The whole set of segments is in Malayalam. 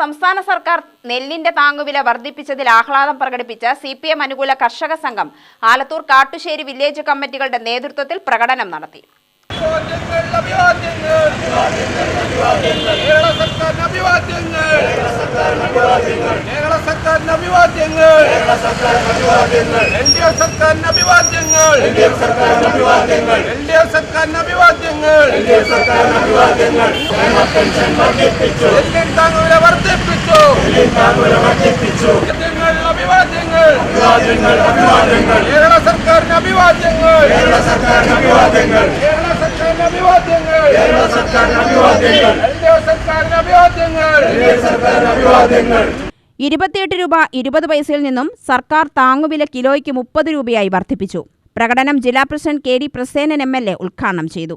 സംസ്ഥാന സർക്കാർ നെല്ലിന്റെ താങ്ങുവില വർദ്ധിപ്പിച്ചതിൽ ആഹ്ലാദം പ്രകടിപ്പിച്ച സി പി എം അനുകൂല കർഷക സംഘം ആലത്തൂർ കാട്ടുശ്ശേരി വില്ലേജ് കമ്മിറ്റികളുടെ നേതൃത്വത്തിൽ പ്രകടനം നടത്തി. സർക്കാരിന് അഭിവാദ്യങ്ങൾ കേരള സർക്കാരിന് അഭിവാദ്യങ്ങൾ എൽ ഡി എഫ് സർക്കാരിന് അഭിവാദ്യങ്ങൾ എൽ ഡി എഫ് സർക്കാരിന് അഭിവാദ്യങ്ങൾ എല്ലിൻ താങ്ങുവില വർദ്ധിപ്പിച്ചു അഭിവാദ്യങ്ങൾ അഭിവാദ്യങ്ങൾ കേരള സർക്കാരിന് അഭിവാദ്യങ്ങൾ. കേരള സർക്കാരിന് അഭിവാദ്യങ്ങൾ. കേരള സർക്കാരിന് അഭിവാദ്യങ്ങൾ. എൽ ഡി എഫ് സർക്കാരിന് അഭിവാദ്യങ്ങൾ. ഇരുപത്തിയെട്ട് രൂപ ഇരുപത് പൈസയിൽ നിന്നും സർക്കാർ താങ്ങുവില കിലോയ്ക്ക് മുപ്പത് രൂപയായി വർദ്ധിപ്പിച്ചു. പ്രകടനം ജില്ലാ president K D Prasenan M L A ഉദ്ഘാടനം ചെയ്തു.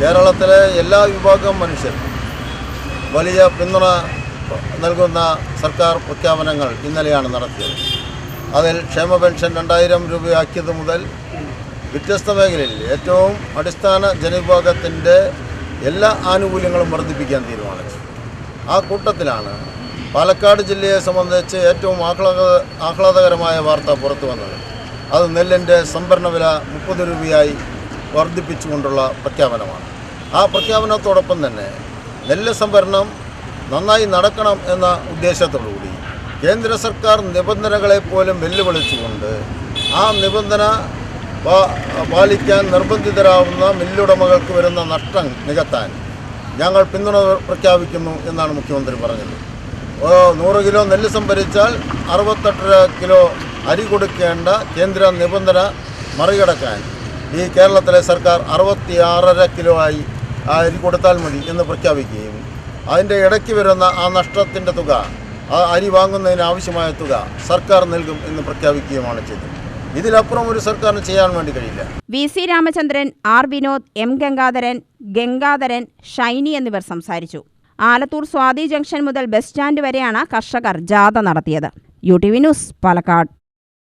കേരളത്തിലെ എല്ലാ വിഭാഗം മനുഷ്യർ വലിയ പിന്തുണ നൽകുന്ന സർക്കാർ പ്രഖ്യാപനങ്ങൾ ഇന്നലെയാണ് നടത്തിയത്. അതിൽ ക്ഷേമ പെൻഷൻ രണ്ടായിരം രൂപയാക്കിയത് മുതൽ വ്യത്യസ്ത മേഖലയിൽ ഏറ്റവും അടിസ്ഥാന ജനവിഭാഗത്തിന്റെ എല്ലാ ആനുകൂല്യങ്ങളും വർദ്ധിപ്പിക്കാൻ തീരുമാനിച്ചു. ആ കൂട്ടത്തിലാണ് പാലക്കാട് ജില്ലയെ സംബന്ധിച്ച് ഏറ്റവും ആഹ്ലാദ ആഹ്ലാദകരമായ വാർത്ത പുറത്തു വന്നത്. അത് നെല്ലിന്റെ സംഭരണ വില മുപ്പത് രൂപയായി വർദ്ധിപ്പിച്ചുകൊണ്ടുള്ള പ്രഖ്യാപനമാണ്. ആ പ്രഖ്യാപനത്തോടൊപ്പം തന്നെ നെല്ല് സംഭരണം നന്നായി നടക്കണം എന്ന ഉദ്ദേശത്തോടുകൂടി കേന്ദ്ര സർക്കാർ നിബന്ധനകളെ പോലും വെല്ലുവിളിച്ചുകൊണ്ട് ആ നിബന്ധന പാലിക്കാൻ നിർബന്ധിതരാവുന്ന മില്ലുടമകൾക്ക് വരുന്ന നഷ്ടം നികത്താൻ ഞങ്ങൾ പിന്തുണ പ്രഖ്യാപിക്കുന്നു എന്നാണ് മുഖ്യമന്ത്രി പറഞ്ഞത്. നൂറ് കിലോ നെല്ല് സംഭരിച്ചാൽ അറുപത്തെട്ടര കിലോ അരി കൊടുക്കേണ്ട കേന്ദ്ര നിബന്ധന മറികടക്കാൻ ഈ കേരളത്തിലെ സർക്കാർ അറുപത്തിയാറര കിലോ ആയി അരി കൊടുത്താൽ മതി എന്ന് പ്രഖ്യാപിക്കുകയും അതിന്റെ ഇടയ്ക്ക് വരുന്ന ആ നഷ്ടത്തിന്റെ തുക ആ അരി വാങ്ങുന്നതിന് ആവശ്യമായ തുക സർക്കാർ നൽകും എന്ന് പ്രഖ്യാപിക്കുകയുമാണ് ചെയ്തത്. ഇതിലപ്പുറം ഒരു സർക്കാരിന് ചെയ്യാൻ വേണ്ടി കഴിയില്ല. V C Ramachandran R Vinod M Gangadharan Gangadharan Shiny എന്നിവർ സംസാരിച്ചു. ആലത്തൂർ സ്വാതി ജംഗ്ഷൻ മുതൽ ബസ് സ്റ്റാൻഡ് വരെയാണ് കർഷകർ ജാഥ നടത്തിയത്. U T V news Palakkad.